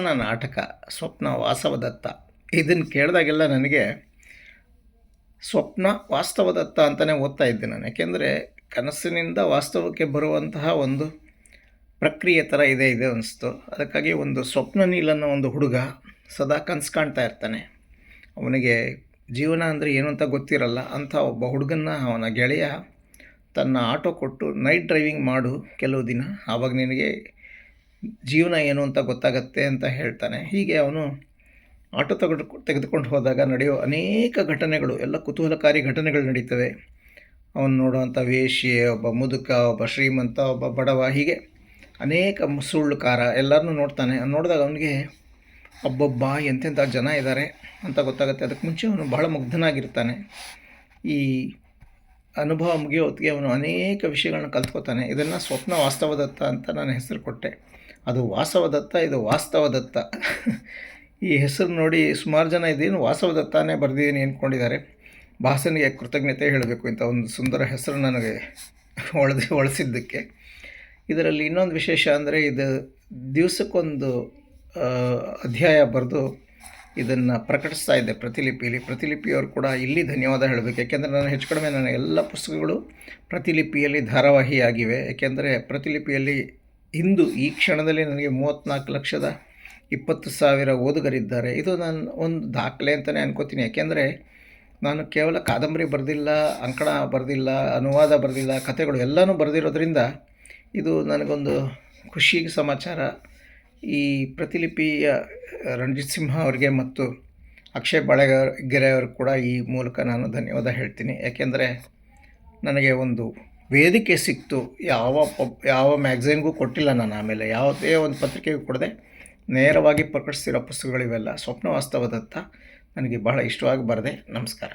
ನನ್ನ ನಾಟಕ, ಸ್ವಪ್ನ ವಾಸವದತ್ತ. ಇದನ್ನು ಕೇಳಿದಾಗೆಲ್ಲ ನನಗೆ ಸ್ವಪ್ನ ವಾಸ್ತವದತ್ತ ಅಂತಲೇ ಓದ್ತಾ ಇದ್ದೆ ನಾನು. ಯಾಕೆಂದರೆ ಕನಸಿನಿಂದ ವಾಸ್ತವಕ್ಕೆ ಬರುವಂತಹ ಒಂದು ಪ್ರಕ್ರಿಯೆ ಥರ ಇದೆ ಇದೆ ಅನಿಸ್ತು. ಅದಕ್ಕಾಗಿ ಒಂದು ಸ್ವಪ್ನ ನೀಲನ್ನು ಒಂದು ಹುಡುಗ ಸದಾ ಕನಸು ಕಾಣ್ತಾ ಇರ್ತಾನೆ. ಅವನಿಗೆ ಜೀವನ ಅಂದರೆ ಏನು ಅಂತ ಗೊತ್ತಿರಲ್ಲ. ಅಂಥ ಒಬ್ಬ ಹುಡುಗನ್ನ ಅವನ ಗೆಳೆಯ ತನ್ನ ಆಟೋ ಕೊಟ್ಟು ನೈಟ್ ಡ್ರೈವಿಂಗ್ ಮಾಡು ಕೆಲವು ದಿನ. ಆವಾಗ ನಿನಗೆ ಜೀವನ ಏನು ಅಂತ ಗೊತ್ತಾಗತ್ತೆ ಅಂತ ಹೇಳ್ತಾನೆ. ಹೀಗೆ ಅವನು ಆಟೋ ತಗೊಂಡು ತೆಗೆದುಕೊಂಡು ಹೋದಾಗ ನಡೆಯೋ ಅನೇಕ ಘಟನೆಗಳು, ಎಲ್ಲ ಕುತೂಹಲಕಾರಿ ಘಟನೆಗಳು ನಡೀತವೆ. ಅವನು ನೋಡುವಂಥ ವೇಶ್ಯೆ, ಒಬ್ಬ ಮುದುಕ, ಒಬ್ಬ ಶ್ರೀಮಂತ, ಒಬ್ಬ ಬಡವ, ಹೀಗೆ ಅನೇಕ ಸುಳ್ಳುಕಾರ ಎಲ್ಲರನ್ನೂ ನೋಡ್ತಾನೆ. ನೋಡಿದಾಗ ಅವನಿಗೆ ಒಬ್ಬೊಬ್ಬ ಎಂತೆಂಥ ಜನ ಇದ್ದಾರೆ ಅಂತ ಗೊತ್ತಾಗುತ್ತೆ. ಅದಕ್ಕೆ ಮುಂಚೆ ಅವನು ಬಹಳ ಮುಗ್ಧನಾಗಿರ್ತಾನೆ. ಈ ಅನುಭವ ಮುಗಿಯೋ ಹೊತ್ತಿಗೆ ಅವನು ಅನೇಕ ವಿಷಯಗಳನ್ನ ಕಲ್ತ್ಕೋತಾನೆ. ಇದನ್ನು ಸ್ವಪ್ನ ವಾಸ್ತವದತ್ತ ಅಂತ ನಾನು ಹೆಸರು ಕೊಟ್ಟೆ. ಅದು ವಾಸವದತ್ತ, ಇದು ವಾಸ್ತವದತ್ತ. ಈ ಹೆಸರು ನೋಡಿ ಸುಮಾರು ಜನ ಇದೇನು ವಾಸವದತ್ತಾನೇ ಬರೆದಿದ್ದೀನಿ ಅಂದ್ಕೊಂಡಿದ್ದಾರೆ ಭಾಸನಿಗೆ ಕೃತಜ್ಞತೆ ಹೇಳಬೇಕು ಇಂಥ ಒಂದು ಸುಂದರ ಹೆಸರು ನನಗೆ ಒಳದಿ ಒಳಿಸಿದ್ದಕ್ಕೆ ಇದರಲ್ಲಿ ಇನ್ನೊಂದು ವಿಶೇಷ ಅಂದರೆ ಇದು ದಿವಸಕ್ಕೊಂದು ಅಧ್ಯಾಯ ಬರೆದು ಇದನ್ನು ಪ್ರಕಟಿಸ್ತಾ ಇದ್ದೆ ಪ್ರತಿಲಿಪಿಯಲ್ಲಿ ಪ್ರತಿಲಿಪಿಯವರು ಕೂಡ ಇಲ್ಲಿ ಧನ್ಯವಾದ ಹೇಳಬೇಕು. ಯಾಕೆಂದರೆ ನಾನು ಹೆಚ್ಚು ಕಡಿಮೆ ನನ್ನ ಎಲ್ಲ ಪುಸ್ತಕಗಳು ಪ್ರತಿಲಿಪಿಯಲ್ಲಿ ಧಾರಾವಾಹಿಯಾಗಿವೆ. ಏಕೆಂದರೆ ಪ್ರತಿಲಿಪಿಯಲ್ಲಿ ಇಂದು ಈ ಕ್ಷಣದಲ್ಲಿ ನನಗೆ ಮೂವತ್ತ್ನಾಲ್ಕು ಲಕ್ಷದ ಇಪ್ಪತ್ತು ಸಾವಿರ ಓದುಗರಿದ್ದಾರೆ. ಇದು ನಾನು ಒಂದು ದಾಖಲೆ ಅಂತಲೇ ಅನ್ಕೋತೀನಿ. ಯಾಕೆಂದರೆ ನಾನು ಕೇವಲ ಕಾದಂಬರಿ ಬರೆದಿಲ್ಲ, ಅಂಕಣ ಬರೆದಿಲ್ಲ, ಅನುವಾದ ಬರೆದಿಲ್ಲ, ಕಥೆಗಳು ಎಲ್ಲನೂ ಬರೆದಿರೋದ್ರಿಂದ ಇದು ನನಗೊಂದು ಖುಷಿ ಸಮಾಚಾರ. ಈ ಪ್ರತಿಲಿಪಿಯ ರಣಜಿತ್ ಸಿಂಹ ಅವರಿಗೆ ಮತ್ತು ಅಕ್ಷಯ್ ಬಾಳೆಗರ್ ಗೆರೆಯವರು ಕೂಡ ಈ ಮೂಲಕ ನಾನು ಧನ್ಯವಾದ ಹೇಳ್ತೀನಿ. ಯಾಕೆಂದರೆ ನನಗೆ ಒಂದು ವೇದಿಕೆ ಸಿಕ್ತು. ಯಾವ ಯಾವ ಮ್ಯಾಗ್ಝಿನ್ಗೂ ಕೊಟ್ಟಿಲ್ಲ ನಾನು ಆಮೇಲೆ. ಯಾವುದೇ ಒಂದು ಪತ್ರಿಕೆಗೂ ಕೊಡದೆ ನೇರವಾಗಿ ಪ್ರಕಟಿಸಿರೋ ಪುಸ್ತಕಗಳಿವೆಲ್ಲ. ಸ್ವಪ್ನ ವಾಸ್ತವದತ್ತ ನನಗೆ ಬಹಳ ಇಷ್ಟವಾಗಿ ಬರದೆ. ನಮಸ್ಕಾರ.